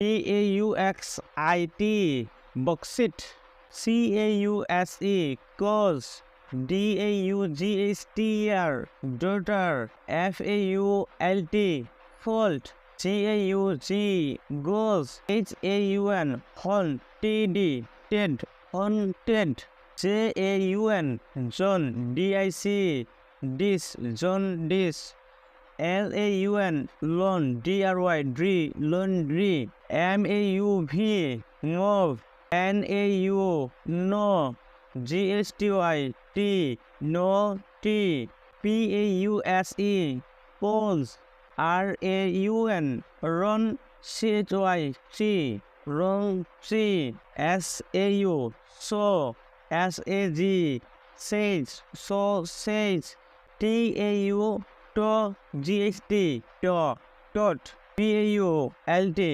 T U X I T বক্সিট C A U S E cause D A U G H T R daughter F U L T fault G U G গোজ H A U N হন T D taunt on taunt J U N জন D I C ডিস জন ডিস L A U N লোন D R Y ড্রি laundry M A U V mauve N A U নো G S T Y T নো T P A U S E পোলস R A U N রন C H Y C রং C S A U সো S A G সেজ sausage T A U ট GST ট taut এল টি